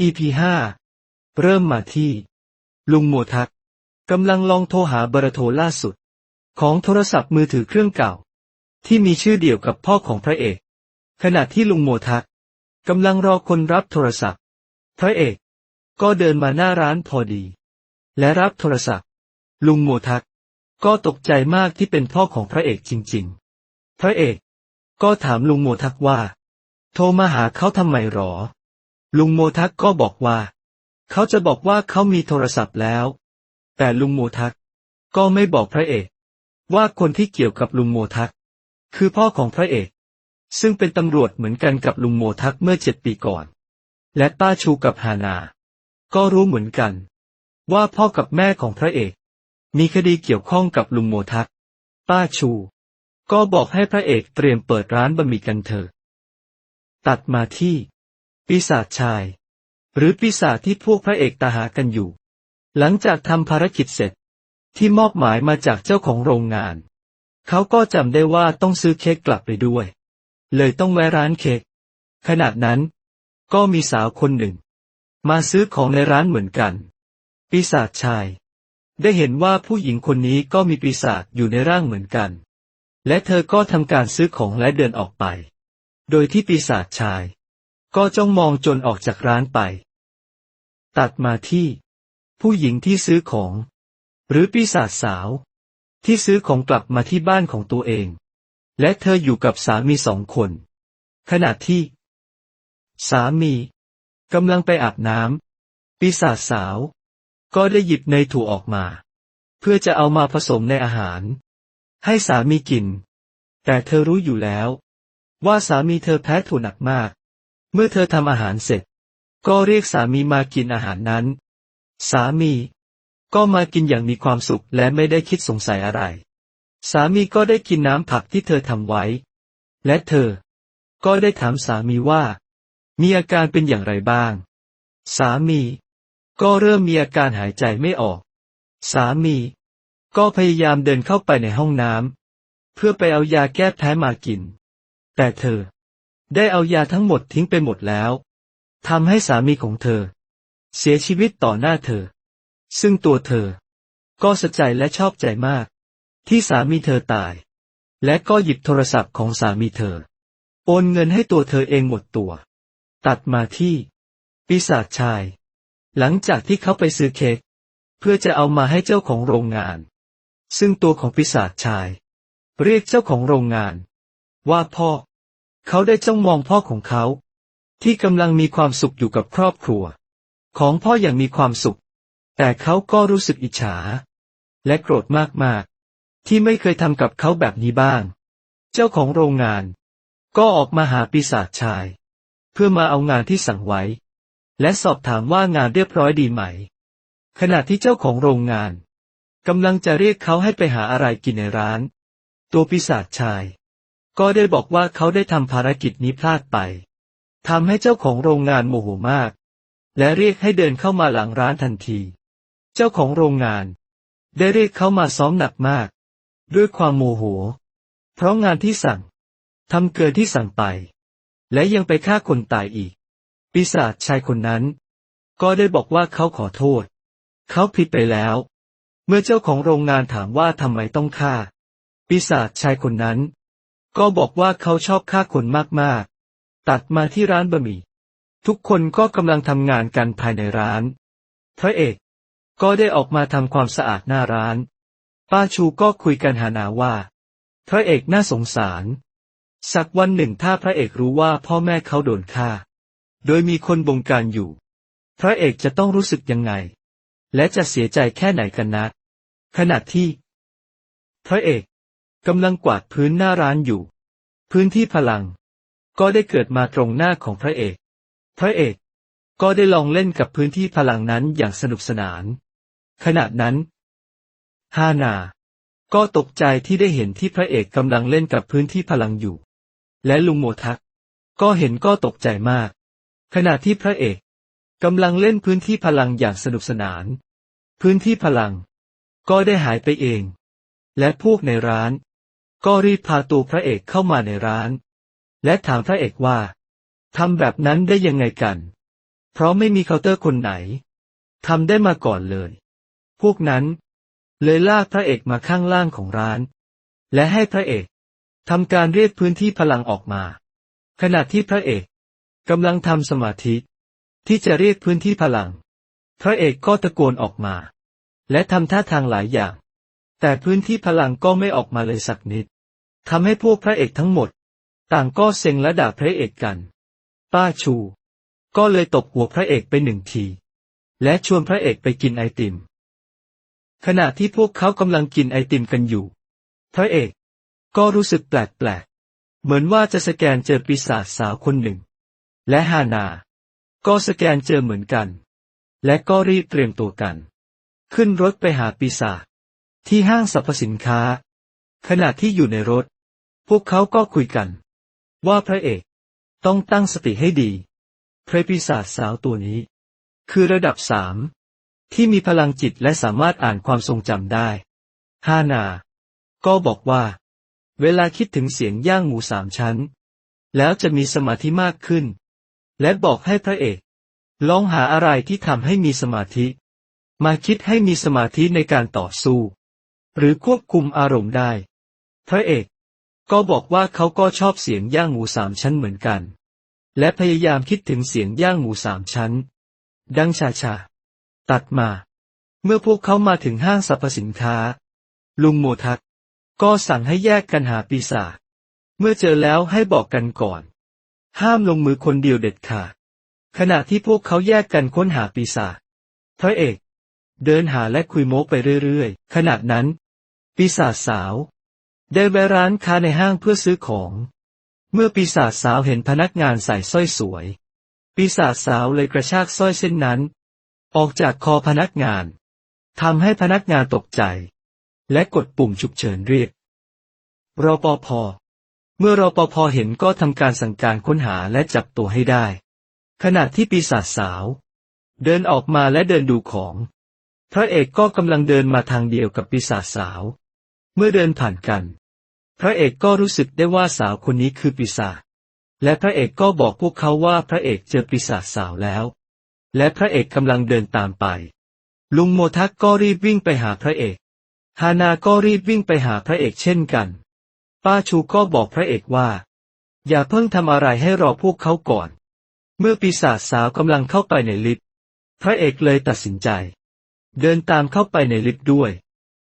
EP 5เริ่มมาที่ ลุงโมทักกำลังลองโทรหาเบอร์โทรล่าสุด ของโทรศัพท์มือถือเครื่องเก่า ที่มีชื่อเดียวกับพ่อของพระเอก ขณะที่ลุงโมทักกำลังรอคนรับโทรศัพท์ พระเอก ก็เดินมาหน้าร้านพอดี และรับโทรศัพท์ ลุงโมทักก็ตกใจมากที่เป็นพ่อของพระเอกจริง ๆ พระเอก ก็ถามลุงโมทักว่า โทรมาหาเขาทำไมหรอ ลุงโมทักก็บอกว่า เขาจะบอกว่าเขามีโทรศัพท์แล้ว แต่ลุงโมทัก ก็ไม่บอกพระเอก ว่าคนที่เกี่ยวกับลุงโมทัก คือพ่อของพระเอก ซึ่งเป็นตำรวจเหมือนกันกับลุงโมทักเมื่อเจ็ดปีก่อน และป้าชูกับฮานา ก็รู้เหมือนกัน ว่าพ่อกับแม่ของพระเอก มีคดีเกี่ยวข้องกับลุงโมทัก ป้าชู ก็บอกให้พระเอกเตรียมเปิดร้านบะหมี่กันเถอะตัดมาที่ ปีศาจชาย หรือปีศาจที่พวกพระเอกตาหากันอยู่ หลังจากทำภารกิจเสร็จ ที่มอบหมายมาจากเจ้าของโรงงาน เขาก็จำได้ว่าต้องซื้อเค้กกลับไปด้วย เลยต้องแวะร้านเค้กขณะนั้น ก็มีสาวคนหนึ่ง มาซื้อของในร้านเหมือนกัน ปีศาจชาย ได้เห็นว่าผู้หญิงคนนี้ก็มีปีศาจอยู่ในร่างเหมือนกัน และเธอก็ทำการซื้อของและเดินออกไป โดยที่ปีศาจชาย ก็จ้องมองจนออกจากร้านไป ตัดมาที่ ผู้หญิงที่ซื้อของ หรือปีศาจสาว ที่ซื้อของกลับมาที่บ้านของตัวเอง และเธออยู่กับสามีสองคน ขณะที่ สามีกำลังไปอาบน้ำปีศาจสาว ก็ได้หยิบในถั่วออกมา เพื่อจะเอามาผสมในอาหาร ให้สามีกิน แต่เธอรู้อยู่แล้ว ว่าสามีเธอแพ้ถั่วหนักมาก เมื่อเธอทำอาหารเสร็จ ก็เรียกสามีมากินอาหารนั้น สามี ก็มากินอย่างมีความสุขและไม่ได้คิดสงสัยอะไร สามีก็ได้กินน้ำผักที่เธอทำไว้ และเธอ ก็ได้ถามสามีว่า มีอาการเป็นอย่างไรบ้าง สามี ก็เริ่มมีอาการหายใจไม่ออก สามี ก็พยายามเดินเข้าไปในห้องน้ำเพื่อไปเอายาแก้แพ้มากิน แต่เธอ ได้เอายาทั้งหมดทิ้งไปหมดแล้วทำให้สามีของเธอ เสียชีวิตต่อหน้าเธอ ซึ่งตัวเธอ ก็สะใจและชอบใจมาก ที่สามีเธอตาย และก็หยิบโทรศัพท์ของสามีเธอ โอนเงินให้ตัวเธอเองหมดตัว ตัดมาที่ ปีศาจชาย หลังจากที่เขาไปซื้อเค้กเพื่อจะเอามาให้เจ้าของโรงงาน ซึ่งตัวของปีศาจชาย เรียกเจ้าของโรงงาน ว่าพ่อ เขาได้จ้องมองพ่อของเขา ที่กำลังมีความสุขอยู่กับครอบครัว ของพ่ออย่างมีความสุข แต่เขาก็รู้สึกอิจฉา และโกรธมากๆ ที่ไม่เคยทำกับเขาแบบนี้บ้าง เจ้าของโรงงาน ก็ออกมาหาปีศาจชาย เพื่อมาเอางานที่สั่งไว้ และสอบถามว่างานเรียบร้อยดีไหม ขณะที่เจ้าของโรงงานกำลังจะเรียกเขาให้ไปหาอะไรกินในร้าน ตัวปีศาจชาย ก็ได้บอกว่าเขาได้ทำภารกิจนี้พลาดไปทำให้เจ้าของโรงงานโมโหมาก และเรียกให้เดินเข้ามาหลังร้านทันที เจ้าของโรงงาน ได้เรียกเขามาซ้อมหนักมาก ด้วยความโมโห เพราะงานที่สั่งทำเกินที่สั่งไป และยังไปฆ่าคนตายอีก ปีศาจชายคนนั้น ก็ได้บอกว่าเขาขอโทษ เขาผิดไปแล้ว เมื่อเจ้าของโรงงานถามว่าทำไมต้องฆ่า ปีศาจชายคนนั้น ก็บอกว่าเขาชอบฆ่าคนมากๆ ตัดมาที่ร้านบะหมี่ ทุกคนก็กำลังทำงานกันภายในร้าน พระเอกก็ได้ออกมาทำความสะอาดหน้าร้าน ป้าชูก็คุยกันหานาว่า พระเอกน่าสงสาร สักวันหนึ่งถ้าพระเอกรู้ว่าพ่อแม่เขาโดนฆ่า โดยมีคนบงการอยู่ พระเอกจะต้องรู้สึกยังไง และจะเสียใจแค่ไหนกันนะขณะที่ พระเอก กำลังกวาดพื้นหน้าร้านอยู่ พื้นที่พลัง ก็ได้เกิดมาตรงหน้าของพระเอก พระเอกก็ได้ลองเล่นกับพื้นที่พลังนั้นอย่างสนุกสนาน ขณะนั้น ฮานา ก็ตกใจที่ได้เห็นที่พระเอกกำลังเล่นกับพื้นที่พลังอยู่ และลุงโมทัก ก็เห็นก็ตกใจมาก ขณะที่พระเอกกำลังเล่นพื้นที่พลังอย่างสนุกสนาน พื้นที่พลัง ก็ได้หายไปเอง และพวกในร้าน ก็รีบพาตัวพระเอกเข้ามาในร้าน และถามพระเอกว่าทำแบบนั้นได้ยังไงกัน เพราะไม่มีเคาน์เตอร์คนไหนทำได้มาก่อนเลย พวกนั้น เลยลากพระเอกมาข้างล่างของร้าน และให้พระเอกทำการเรียกพื้นที่พลังออกมา ขณะที่พระเอกกำลังทำสมาธิ ที่จะเรียกพื้นที่พลัง พระเอกก็ตะโกนออกมา และทำท่าทางหลายอย่าง แต่พื้นที่พลังก็ไม่ออกมาเลยสักนิดทำให้พวกพระเอกทั้งหมด ต่างก็เซ็งและด่าพระเอกกัน ป้าชู ก็เลยตบหัวพระเอกไปหนึ่งที และชวนพระเอกไปกินไอติม ขณะที่พวกเขากำลังกินไอติมกันอยู่ พระเอกก็รู้สึกแปลกๆ เหมือนว่าจะสแกนเจอปีศาจสาวคนหนึ่ง และฮานา ก็สแกนเจอเหมือนกัน และก็รีบเตรียมตัวกัน ขึ้นรถไปหาปีศาจ ที่ห้างสรรพสินค้า ขณะที่อยู่ในรถ พวกเขาก็คุยกัน ว่าพระเอก ต้องตั้งสติให้ดีเพราะปีศาจสาวตัวนี้ คือระดับสามที่มีพลังจิตและสามารถอ่านความทรงจำได้ฮานา ก็บอกว่า เวลาคิดถึงเสียงย่างหมูสามชั้น แล้วจะมีสมาธิมากขึ้น และบอกให้พระเอก ลองหาอะไรที่ทำให้มีสมาธิ มาคิดให้มีสมาธิในการต่อสู้ หรือควบคุมอารมณ์ได้ พระเอก ก็บอกว่าเขาก็ชอบเสียงย่างหมูสามชั้นเหมือนกัน และพยายามคิดถึงเสียงย่างหมูสามชั้น ดังชาชาตัดมา เมื่อพวกเขามาถึงห้างสรรพสินค้า ลุงโมทัก ก็สั่งให้แยกกันหาปีศาจเมื่อเจอแล้วให้บอกกันก่อน ห้ามลงมือคนเดียวเด็ดขาดขณะที่พวกเขาแยกกันค้นหาปีศาจพระเอก เดินหาและคุยโม้ไปเรื่อยๆ ขณะนั้น ปีศาจสาว ได้แวะร้านค้าในห้างเพื่อซื้อของ เมื่อปีศาจสาวเห็นพนักงานใส่สร้อยสวย ปีศาจสาวเลยกระชากสร้อยเส้นนั้น ออกจากคอพนักงานทำให้พนักงานตกใจ และกดปุ่มฉุกเฉินเรียกรปภเมื่อรปภเห็นก็ทำการสั่งการค้นหาและจับตัวให้ได้ ขณะที่ปีศาจสาว เดินออกมาและเดินดูของ พระเอกก็กำลังเดินมาทางเดียวกับปีศาจสาว เมื่อเดินผ่านกัน พระเอกก็รู้สึกได้ว่าสาวคนนี้คือปีศาจ และพระเอกก็บอกพวกเขาว่าพระเอกเจอปีศาจสาวแล้ว และพระเอกกำลังเดินตามไป ลุงโมทักก็รีบวิ่งไปหาพระเอก ฮานาก็รีบวิ่งไปหาพระเอกเช่นกัน ป้าชูก็บอกพระเอกว่า อย่าเพิ่งทำอะไรให้รอพวกเขาก่อน เมื่อปีศาจสาวกำลังเข้าไปในลิฟต์ พระเอกเลยตัดสินใจ เดินตามเข้าไปในลิฟต์ด้วย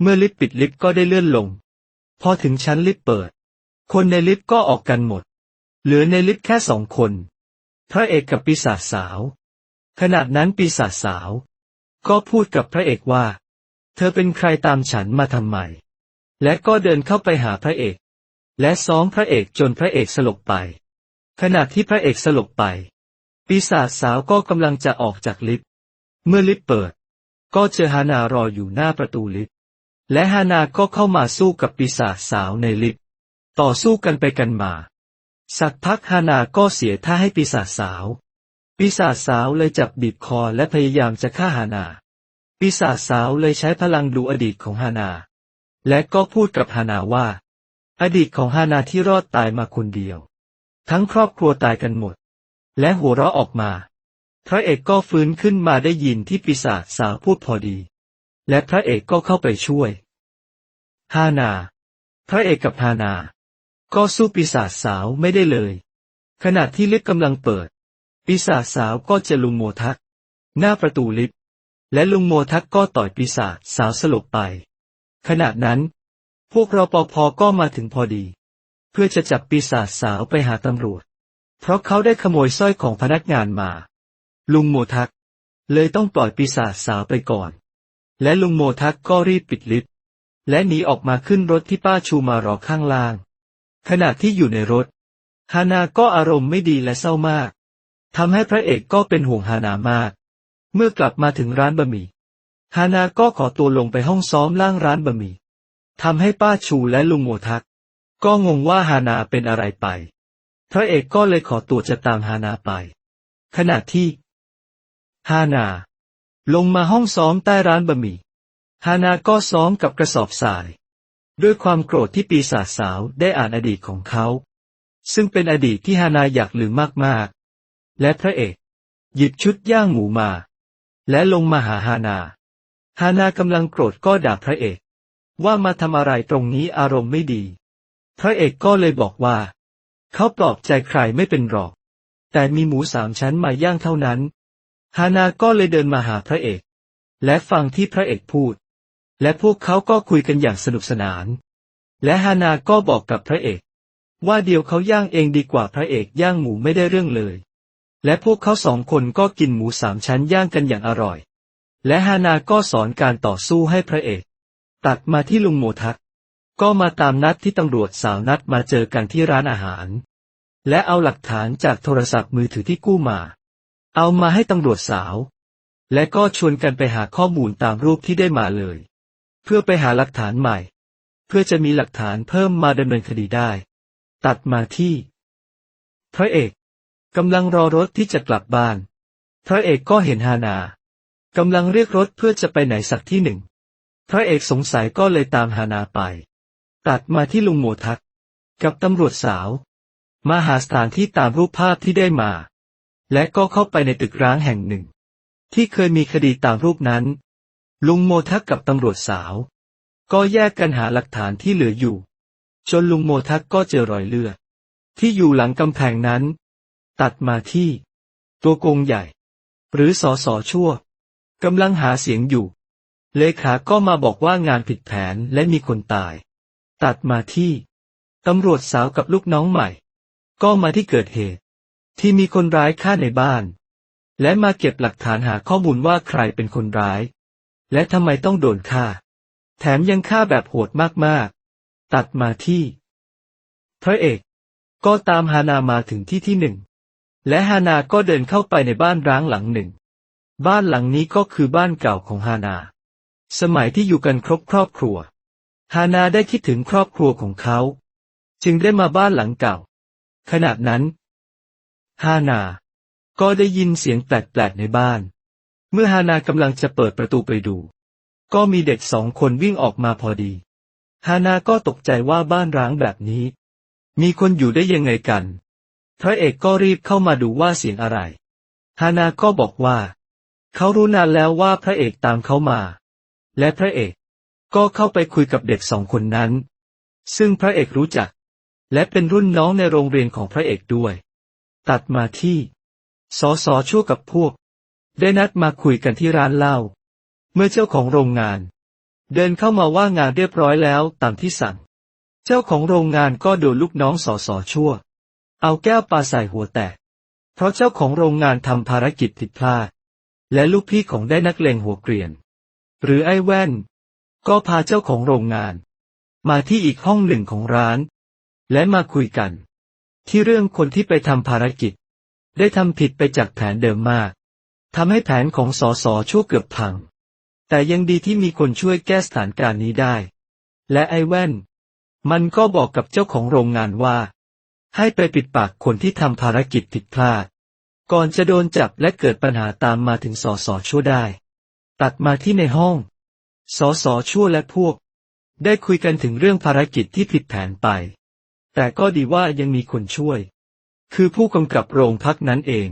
เมื่อลิฟต์ปิดลิฟต์ก็ได้เลื่อนลง พอถึงชั้นลิฟต์เปิด คนในลิฟต์ก็ออกกันหมด เหลือในลิฟต์แค่สองคน พระเอกกับปีศาจสาว ขณะนั้นปีศาจสาว ก็พูดกับพระเอกว่า เธอเป็นใครตามฉันมาทำไม และก็เดินเข้าไปหาพระเอก และซ้อมพระเอกจนพระเอกสลบไป ขณะที่พระเอกสลบไป ปีศาจสาวก็กำลังจะออกจากลิฟต์ เมื่อลิฟต์เปิด ก็เจอฮานารออยู่หน้าประตูลิฟต์ และฮานาก็เข้ามาสู้กับปีศาจสาวในลิฟต์ต่อสู้กันไปกันมา สักพักฮานาก็เสียท่าให้ปีศาจสาว ปีศาจสาวเลยจับบีบคอและพยายามจะฆ่าฮานา ปีศาจสาวเลยใช้พลังดูอดีตของฮานา และก็พูดกับฮานาว่า อดีตของฮานาที่รอดตายมาคนเดียว ทั้งครอบครัวตายกันหมด และหัวเราะออกมา พระเอกก็ฟื้นขึ้นมาได้ยินที่ปีศาจสาวพูดพอดี และพระเอกก็เข้าไปช่วย ฮานา พระเอกกับฮานา ก็สู้ปีศาจสาวไม่ได้เลย ขณะที่ลิฟต์กำลังเปิด ปีศาจสาวก็จะลุงโมทัก หน้าประตูลิฟต์และลุงโมทักก็ต่อยปีศาจสาวสลบไป ขณะนั้น พวกรปภก็มาถึงพอดี เพื่อจะจับปีศาจสาวไปหาตำรวจ เพราะเขาได้ขโมยสร้อยของพนักงานมา ลุงโมทัก เลยต้องปล่อยปีศาจสาวไปก่อน และลุงโมทักก็รีบปิดลิฟต์ และหนีออกมาขึ้นรถที่ป้าชูมารอข้างล่าง ขณะที่อยู่ในรถ ฮานาก็อารมณ์ไม่ดีและเศร้ามากทำให้พระเอกก็เป็นห่วงฮานามาก เมื่อกลับมาถึงร้านบะหมี่ฮานาก็ขอตัวลงไปห้องซ้อมล่างร้านบะหมี่ทำให้ป้าชูและลุงโมทัก ก็งงว่าฮานาเป็นอะไรไป พระเอกก็เลยขอตัวจะตามฮานาไป ขณะที่ฮานา ลงมาห้องซ้อมใต้ร้านบะหมี่ ฮานาก็ซ้อมกับกระสอบทราย ด้วยความโกรธที่ปีศาจสาวได้อ่านอดีตของเขา ซึ่งเป็นอดีตที่ฮานาอยากลืมมากๆ และพระเอก หยิบชุดย่างหมูมา และลงมาหาฮานา ฮานากำลังโกรธก็ด่าพระเอก ว่ามาทำอะไรตรงนี้อารมณ์ไม่ดี พระเอกก็เลยบอกว่า เขาปลอบใจใครไม่เป็นหรอก แต่มีหมูสามชั้นมาย่างเท่านั้น ฮานาก็เลยเดินมาหาพระเอก และฟังที่พระเอกพูด และพวกเขาก็คุยกันอย่างสนุกสนาน และฮานาก็บอกกับพระเอก ว่าเดี๋ยวเขาย่างเองดีกว่าพระเอกย่างหมูไม่ได้เรื่องเลย และพวกเขาสองคนก็กินหมูสามชั้นย่างกันอย่างอร่อย และฮานาก็สอนการต่อสู้ให้พระเอก ตัดมาที่ลุงโมทัก ก็มาตามนัดที่ตำรวจสาวนัดมาเจอกันที่ร้านอาหาร และเอาหลักฐานจากโทรศัพท์มือถือที่กู้มา เอามาให้ตำรวจสาว และก็ชวนกันไปหาข้อมูลตามรูปที่ได้มาเลย เพื่อไปหาหลักฐานใหม่ เพื่อจะมีหลักฐานเพิ่มมาดำเนินคดีได้ ตัดมาที่ พระเอกกำลังรอรถที่จะกลับบ้าน พระเอกก็เห็นฮานากำลังเรียกรถเพื่อจะไปไหนสักที่หนึ่ง พระเอกสงสัยก็เลยตามฮานาไป ตัดมาที่ลุงโมทัก กับตำรวจสาว มาหาสถานที่ตามรูปภาพที่ได้มา และก็เข้าไปในตึกร้างแห่งหนึ่ง ที่เคยมีคดีตามรูปนั้น ลุงโมทักกับตำรวจสาว ก็แยกกันหาหลักฐานที่เหลืออยู่ จนลุงโมทักก็เจอรอยเลือด ที่อยู่หลังกำแพงนั้น ตัดมาที่ ตัวโกงใหญ่ หรือสอสอชั่วกำลังหาเสียงอยู่ เลขาก็มาบอกว่างานผิดแผนและมีคนตาย ตัดมาที่ตำรวจสาวกับลูกน้องใหม่ ก็มาที่เกิดเหตุ ที่มีคนร้ายฆ่าในบ้าน และมาเก็บหลักฐานหาข้อมูลว่าใครเป็นคนร้าย และทำไมต้องโดนฆ่า แถมยังฆ่าแบบโหดมากๆ ตัดมาที่ พระเอก ก็ตามฮานามาถึงที่ที่หนึ่ง และฮานาก็เดินเข้าไปในบ้านร้างหลังหนึ่ง บ้านหลังนี้ก็คือบ้านเก่าของฮานา สมัยที่อยู่กันครบครอบครัว ฮานาได้คิดถึงครอบครัวของเขา จึงได้มาบ้านหลังเก่า ขณะนั้น ฮานา ก็ได้ยินเสียงแปลกๆในบ้าน เมื่อฮานากำลังจะเปิดประตูไปดู ก็มีเด็กสองคนวิ่งออกมาพอดี ฮานาก็ตกใจว่าบ้านร้างแบบนี้ มีคนอยู่ได้ยังไงกัน พระเอกก็รีบเข้ามาดูว่าเสียงอะไร ฮานาก็บอกว่า เขารู้นานแล้วว่าพระเอกตามเขามา และพระเอกก็เข้าไปคุยกับเด็กสองคนนั้น ซึ่งพระเอกรู้จัก และเป็นรุ่นน้องในโรงเรียนของพระเอกด้วย ตัดมาที่สอสอชั่วกับพวก ได้นัดมาคุยกันที่ร้านเหล้า เมื่อเจ้าของโรงงาน เดินเข้ามาว่างานเรียบร้อยแล้วตามที่สั่ง เจ้าของโรงงานก็โดนลูกน้องสอสอชั่ว เอาแก้วปลาใส่หัวแตก เพราะเจ้าของโรงงานทำภารกิจผิดพลาด และลูกพี่ของได้นักเลงหัวเกรียน หรือไอ้แว่น ก็พาเจ้าของโรงงาน มาที่อีกห้องหนึ่งของร้าน และมาคุยกัน ที่เรื่องคนที่ไปทำภารกิจ ได้ทำผิดไปจากแผนเดิมมาก ทำให้แผนของสอสอชั่วเกือบพัง แต่ยังดีที่มีคนช่วยแก้สถานการณ์นี้ได้ และไอ้แว่น มันก็บอกกับเจ้าของโรงงานว่า ให้ไปปิดปากคนที่ทำภารกิจผิดพลาด ก่อนจะโดนจับและเกิดปัญหาตามมาถึงสอสอชั่วได้ ตัดมาที่ในห้องสอสอชั่วและพวก ได้คุยกันถึงเรื่องภารกิจที่ผิดแผนไป แต่ก็ดีว่ายังมีคนช่วย คือผู้กำกับโรงพักนั้นเอง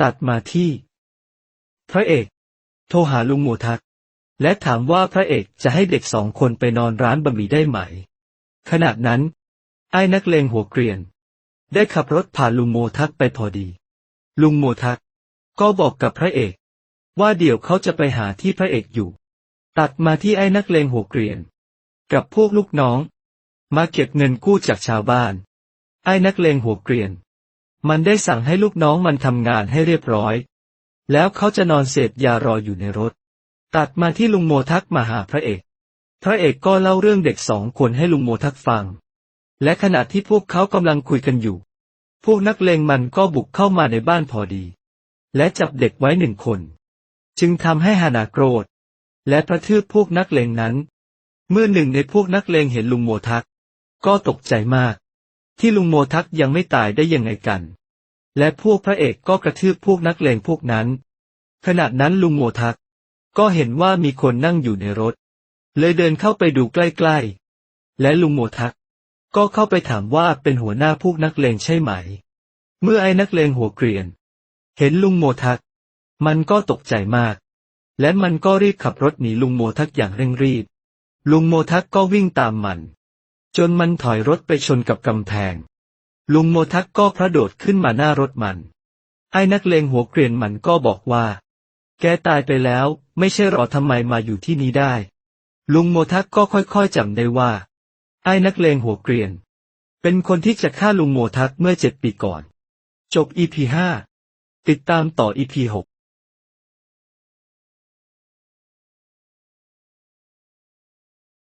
ตัดมาที่ พระเอก โทรหาลุงหมูทัก และถามว่าพระเอกจะให้เด็กสองคนไปนอนร้านบะหมี่ได้ไหม ขณะนั้น ไอ้นักเลงหัวเกรียน ได้ขับรถผ่านลุงโมทักไปพอดี ลุงโมทัก ก็บอกกับพระเอก ว่าเดี๋ยวเขาจะไปหาที่พระเอกอยู่ ตัดมาที่ไอ้นักเลงหัวเกรียน กับพวกลูกน้อง มาเก็บเงินกู้จากชาวบ้าน ไอ้นักเลงหัวเกรียน มันได้สั่งให้ลูกน้องมันทำงานให้เรียบร้อย แล้วเขาจะนอนเสพยารออยู่ในรถ ตัดมาที่ลุงโมทักมาหาพระเอก พระเอกก็เล่าเรื่องเด็กสองคนให้ลุงโมทักฟัง และขณะที่พวกเขากำลังคุยกันอยู่ พวกนักเลงมันก็บุกเข้ามาในบ้านพอดี และจับเด็กไว้หนึ่งคน จึงทำให้ฮานาโกรธ และกระทืบพวกนักเลงนั้น เมื่อหนึ่งในพวกนักเลงเห็นลุงโมทัก ก็ตกใจมาก ที่ลุงโมทักยังไม่ตายได้ยังไงกัน และพวกพระเอกก็กระทืบพวกนักเลงพวกนั้น ขณะนั้นลุงโมทัก ก็เห็นว่ามีคนนั่งอยู่ในรถ เลยเดินเข้าไปดูใกล้ๆ และลุงโมทัก ก็เข้าไปถามว่าเป็นหัวหน้าพวกนักเลงใช่ไหม เมื่อไอ้นักเลงหัวเกรียน เห็นลุงโมทัก มันก็ตกใจมาก และมันก็รีบขับรถหนีลุงโมทักอย่างเร่งรีบ ลุงโมทักก็วิ่งตามมัน จนมันถอยรถไปชนกับกำแพง ลุงโมทักก็พระโดดขึ้นมาหน้ารถมัน ไอ้นักเลงหัวเกรียนมันก็บอกว่า แกตายไปแล้วไม่ใช่หรอทำไมมาอยู่ที่นี้ได้ ลุงโมทักก็ค่อยๆจำได้ว่า ไอ้นักเลงหัวเกรียน เป็นคนที่จะฆ่าลุงโมทักเมื่อเจ็ดปีก่อน จบ EP ห้าติดตามต่อ EP หก